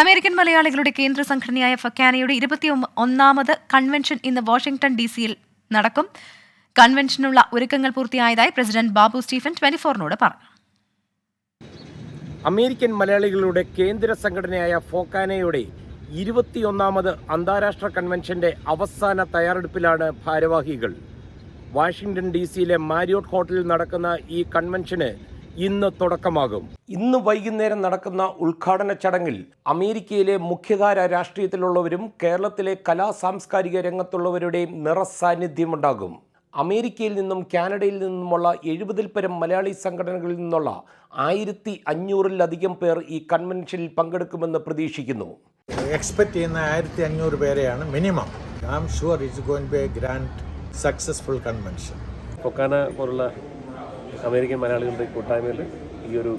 American മലയാളികളുടെ കേന്ദ്ര സംഘടനയായ ഫക്കാനയുടെ ഇരുപത്തി ഒന്നാമത് കൺവെൻഷൻ ഇന്ന് വാഷിംഗ്ടൺ ഡി സിയിൽ നടക്കും. കൺവെൻഷനുള്ള ഒരുക്കങ്ങൾ പൂർത്തിയായതായി പ്രസിഡന്റ് ബാബു സ്റ്റീഫൻ ട്വന്റി ഫോറിനോട് പറഞ്ഞു. അമേരിക്കൻ മലയാളികളുടെ കേന്ദ്ര സംഘടനയായ ഫോക്കാനയുടെ ഇരുപത്തിയൊന്നാമത് അന്താരാഷ്ട്ര കൺവെൻഷന്റെ അവസാന തയ്യാറെടുപ്പിലാണ് ഭാരവാഹികൾ. വാഷിംഗ്ടൺ ഡി സിയിലെ മാരിയോട്ട് ഹോട്ടലിൽ നടക്കുന്ന ഈ കൺവെൻഷന് ഇന്ന് തുടക്കമാകും. ഇന്ന് വൈകുന്നേരം നടക്കുന്ന ഉദ്ഘാടന ചടങ്ങിൽ അമേരിക്കയിലെ മുഖ്യധാര രാഷ്ട്രീയത്തിലുള്ളവരും കേരളത്തിലെ കലാ സാംസ്കാരിക രംഗത്തുള്ളവരുടെയും നിറസാന്നിധ്യമുണ്ടാകും. അമേരിക്കയിൽ നിന്നും കാനഡയിൽ നിന്നുമുള്ള എഴുപതിൽ പരം മലയാളി സംഘടനകളിൽ നിന്നുള്ള ആയിരത്തി അഞ്ഞൂറിലധികം പേർ ഈ കൺവെൻഷനിൽ പങ്കെടുക്കുമെന്ന് പ്രതീക്ഷിക്കുന്നു. എക്സ്പെക്ട് ചെയ്യുന്ന ആയിരത്തി അഞ്ഞൂറ് പേരെയാണ് minimum. I am sure it's going be a grand successful convention FOKANA പോലുള്ള അമേരിക്കൻ മലയാളികളുടെ കൂട്ടായ്മയിൽ ഈ ഒരു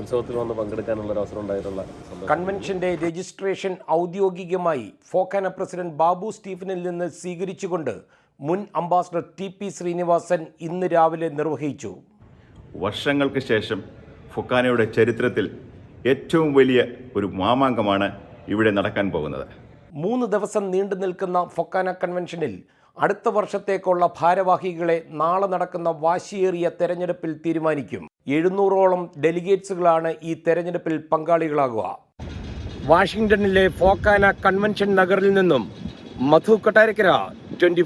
ഉത്സവത്തിൽ വന്ന് പങ്കെടുക്കാനുള്ള ഒരു അവസരം ഉണ്ടായിട്ടുള്ള കൺവെൻഷന്റെ രജിസ്ട്രേഷൻ ഔദ്യോഗികമായി ഫോക്കാന പ്രസിഡന്റ് ബാബു സ്റ്റീഫനിൽ നിന്ന് സ്വീകരിച്ചുകൊണ്ട് മുൻ അംബാസഡർ ടി പി ശ്രീനിവാസൻ ഇന്ന് രാവിലെ നിർവഹിച്ചു. വർഷങ്ങൾക്ക് ശേഷം ഫൊക്കാനയുടെ ചരിത്രത്തിൽ ഏറ്റവും വലിയ ഒരു മാമാങ്കമാണ് ഇവിടെ നടക്കാൻ പോകുന്നത്. മൂന്ന് ദിവസം നീണ്ടു നിൽക്കുന്ന ഫൊക്കാന കൺവെൻഷനിൽ അടുത്ത വർഷത്തേക്കുള്ള ഭാരവാഹികളെ നാളെ നടക്കുന്ന വാശിയേറിയ തെരഞ്ഞെടുപ്പിൽ തീരുമാനിക്കും. എഴുന്നൂറോളം ഡെലിഗേറ്റ്സുകളാണ് ഈ തെരഞ്ഞെടുപ്പിൽ പങ്കാളികളാകുക. വാഷിംഗ്ടണിലെ ഫോക്കാന കൺവെൻഷൻ നഗറിൽ നിന്നും മധു കൊട്ടാരക്കര ട്വന്റി